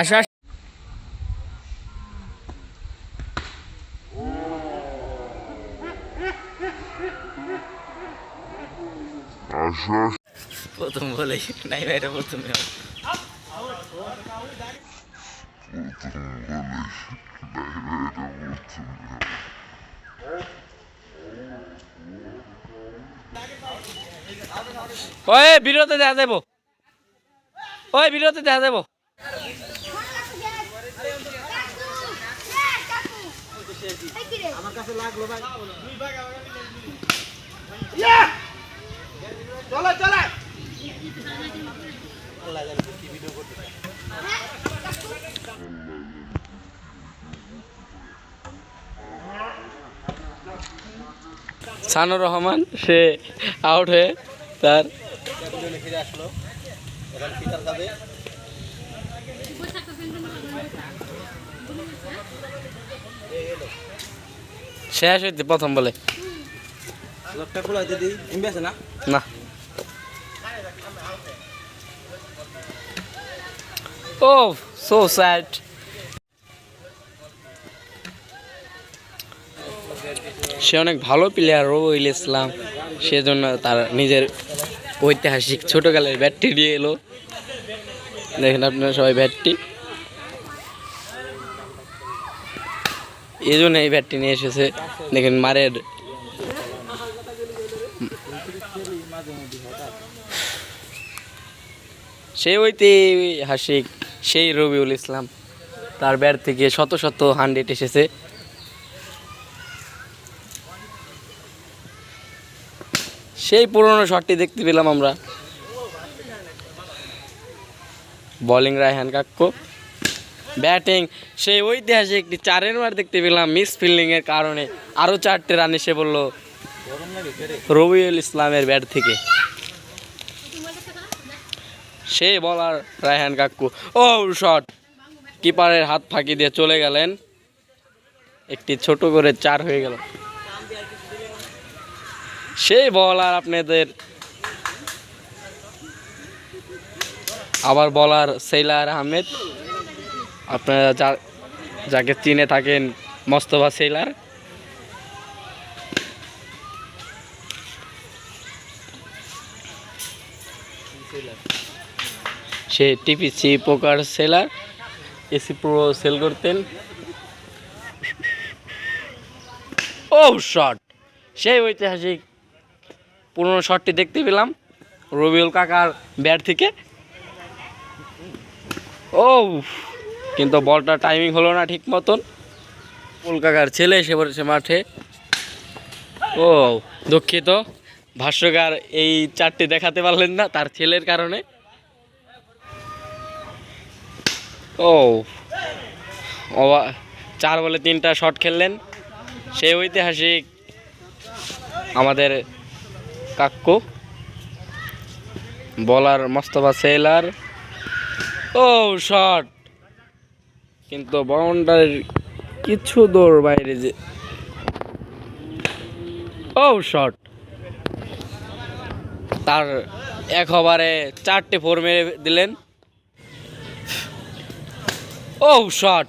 আসো। প্রথম বলে নাই ভাইটা প্রথমে হবে। ওই বিরতে দেখা দেবো ওই বিরতে দেখা দেবো আমার কাছে লাগল ভাই সানুর রহমান সে আউট হয়ে তার ফিরে আসলো এখন ফিটার খাবে শেষ হইতে প্রথম বলে। লোকটা খোলা দিদি এমবি আছে না? না। ও সো স্যাড সে অনেক ভালো প্লেয়ার রবিউল ইসলাম। সেজন্য তার নিজের ঐতিহাসিক ছোটকালের ব্যাটটি নিয়ে এলো। দেখেন আপনারা সবাই ব্যাটটি। এই জন্য এই ব্যাটটি নিয়ে এসেছে। দেখেন মারের। সেই ঐতিহাসিক সেই রবিউল ইসলাম, তার ব্যাট থেকে শত শত হান্ড্রেড এসেছে। সেই পুরনো শটটি দেখতে পেলাম আমরা। বোলিং রায়হান কাক্কো। ব্যাটিং সেই ঐতিহাসিক একটি চারের মার দেখতে পেলাম মিস ফিল্ডিংয়ের কারণে। আরও চারটে রান এসে বলল রবিউল ইসলামের ব্যাট থেকে। সেই বলার রায়হান কাকু। ও শট কিপারের হাত ফাঁকি দিয়ে চলে গেলেন। একটি ছোট করে চার হয়ে গেল। সেই বলার আপনাদের আবার বলার সেইলার আহমেদ। আপনারা যা যাকে চিনে থাকেন, মস্তফা সেইলার। সে টিপিসি পোকার সেলার, এসি প্রো সেল করতেন। ও শট! সেই ঐতিহাসিক পুরনো শটটি দেখতে পেলাম রবিউল কাকার ব্যাট থেকে। ও কিন্তু বলটা টাইমিং হলো না ঠিক মতন। রবিউল কাকার ছেলে এসে পড়েছে মাঠে। ও দুঃখিত। ভাষ্যকার এই চারটি দেখাতে পারলেন না তার ছেলের কারণে। ও। চার বলে তিনটা শট খেললেন। সেই ঐতিহাসিক আমাদের কাক্কু বলার মস্তফা সেলার ও শট কিন্তু বাউন্ডারির কিছু দৌড় বাইরে যে ও শট তার এক ওভারে চারটে ফোর মেরে দিলেন। Oh, shot.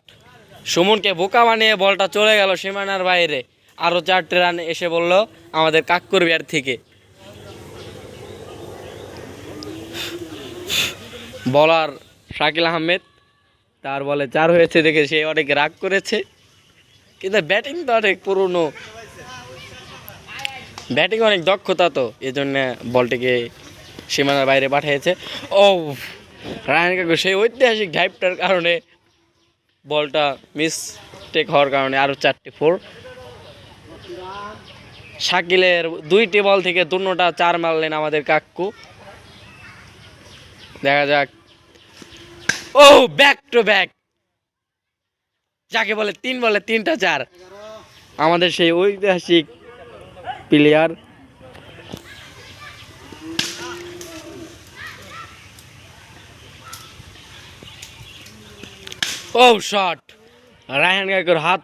সুমনকে বোকা বানিয়ে বলটা চলে গেল সীমানার বাইরে। আরও চারটে রান এসে বলল আমাদের কাক্কুর বিয়ার থেকে। বলার শাকিল আহমেদ, তার বলে চার হয়েছে দেখে সে অনেক রাগ করেছে। কিন্তু ব্যাটিং তো অনেক পুরনো। ব্যাটিং অনেক দক্ষতা তো এই জন্য বলটিকে সীমানার বাইরে পাঠিয়েছে। ও, রায়ন কাকু, সেই ঐতিহাসিক ঢাইপটার কারণে বলটা মিসটেক হওয়ার কারণে আরও চারটি ফোর শাকিলের দুইটি বল থেকে দুটোটা চার মারলেন আমাদের কাক্কু দেখা যাক। ও ব্যাক টু ব্যাক যাকে বলে তিন বলে তিনটা চার। আমাদের সেই ঐতিহাসিক প্লেয়ার ও শট রায়হান গায়কের হাত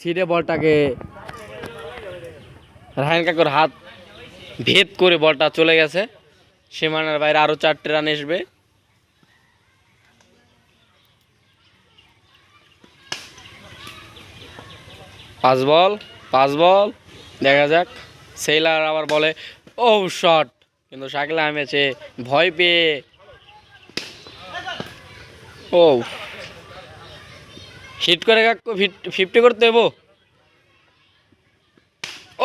ছিটে বলটাকে রাহান কাকুর হাত ভেদ করে বলটা চলে গেছে। সীমানার বাইরে আরও চারটে রান আসবে পাঁচ বল পাঁচ বল দেখা যাক। সেইলার আবার বলে ও শট কিন্তু শাকিল আহমেদ ভয় পেয়ে ও হিট করে কাকু ফিফটি করতে দেবো।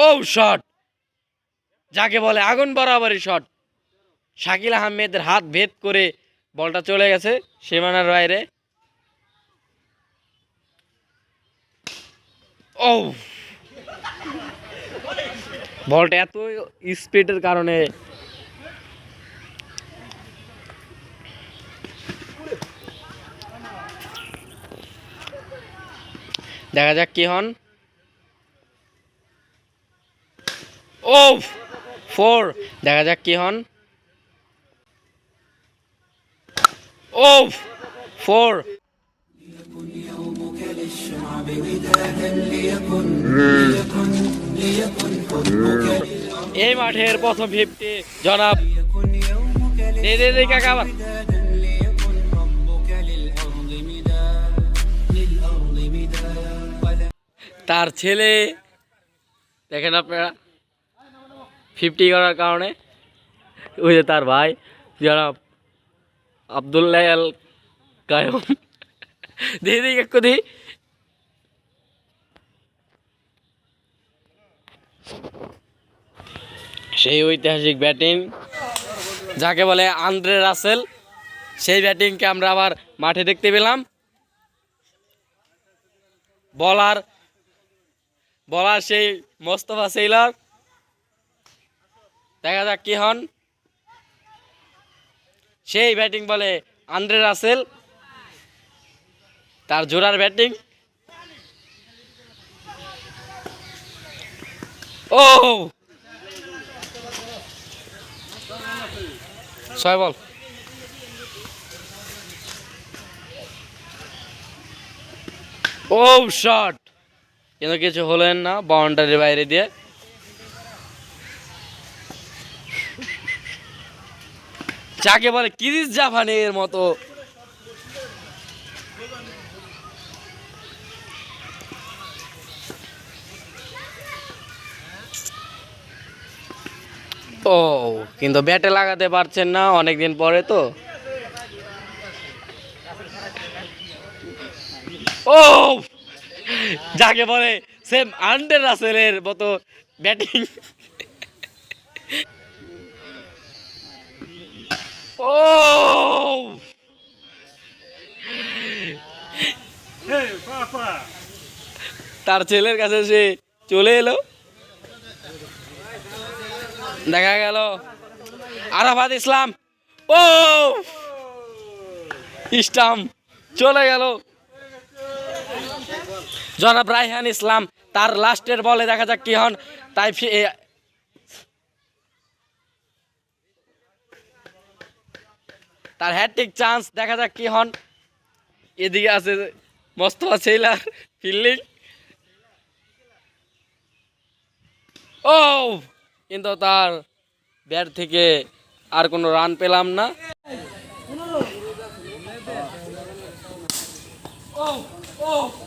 ও শট যাকে বলে আগুন বরাবরই শট শাকিল আহমেদের হাত ভেদ করে বলটা চলে গেছে সীমানার বাইরে। ও। বলটা এত স্পিডের কারণে দেখা যাক কি হন। ও ফোর, দেখা যাক কি হন। Oh four. এই মাঠের প্রথম ফিফটি জনাব। কাকা তার ছেলে, দেখেন আপনারা ফিফটি করার কারণে, ওই যে তার ভাই যারা আবদুল্লাহ আল কায়ম। একটু দিই সেই ঐতিহাসিক ব্যাটিং যাকে বলে আন্দ্রে রাসেল, সেই ব্যাটিংকে আমরা আবার মাঠে দেখতে পেলাম। বলার বলার সেই মোস্তফা সেইলার। দেখা যাক কি হন। সেই ব্যাটিং বলে আন্দ্রে রাসেল। তার জোড়ার ব্যাটিং। ও! ছয় বল। ও, শট। কিন্তু কিছু হলেন না বাউন্ডারির বাইরে দিয়ে। যাকে বলে কিরিস জাপানের মতো। ও, কিন্তু ব্যাটে লাগাতে পারছেন না, অনেকদিন পরে তো। ও যাকে বলে সেম আন্ডার রাসেলের মতো ব্যাটিং। ও! তার ছেলের কাছে সে চলে এলো। দেখা গেল আরাফাত ইসলাম। ও! ইস্টাম চলে গেল। জনাব রাইহান ইসলাম, তার লাস্টের বলে দেখা যাক কি হন। তাই তার হ্যাট্রিক চান্স দেখা যাক কি হন। এদিকে আছে মোস্তফা সেইলার ফিল্ডিং ও, কিন্তু তার ব্যাট থেকে আর কোনো রান পেলাম না। ও আর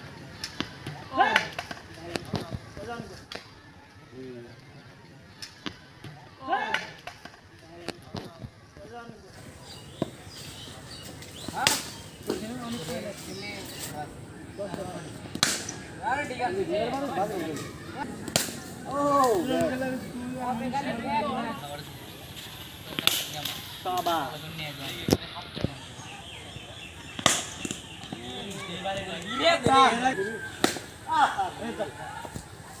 বাবা Ah, ah, ah,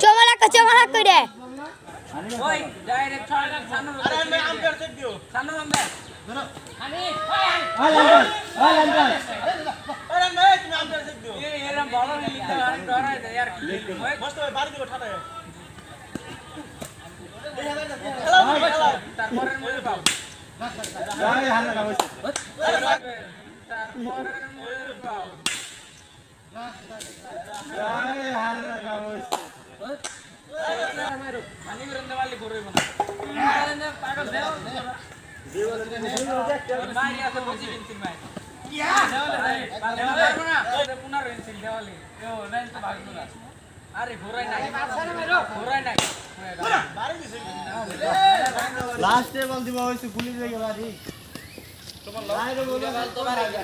চমালা চমালা করে ওই ডাইরেক্ট ছড়া সামনে আরে আমি আম্পায়ার চেক দিও সামনে আম্পায়ার ধরো আমি ওই আম্পায়ার ওই আম্পায়ার ওই আম্পায়ার তুমি আম্পায়ার চেক দিও এই এরম বাড়ি দিব ঠাটা পুনর দেওয়ালি আরে ঘোরাই নাই ঘোরাই নাই লাস্টে বল দিব হইছে গুলি লেগে বাড়ি। তোমার লাইরে বলে তোমার আগে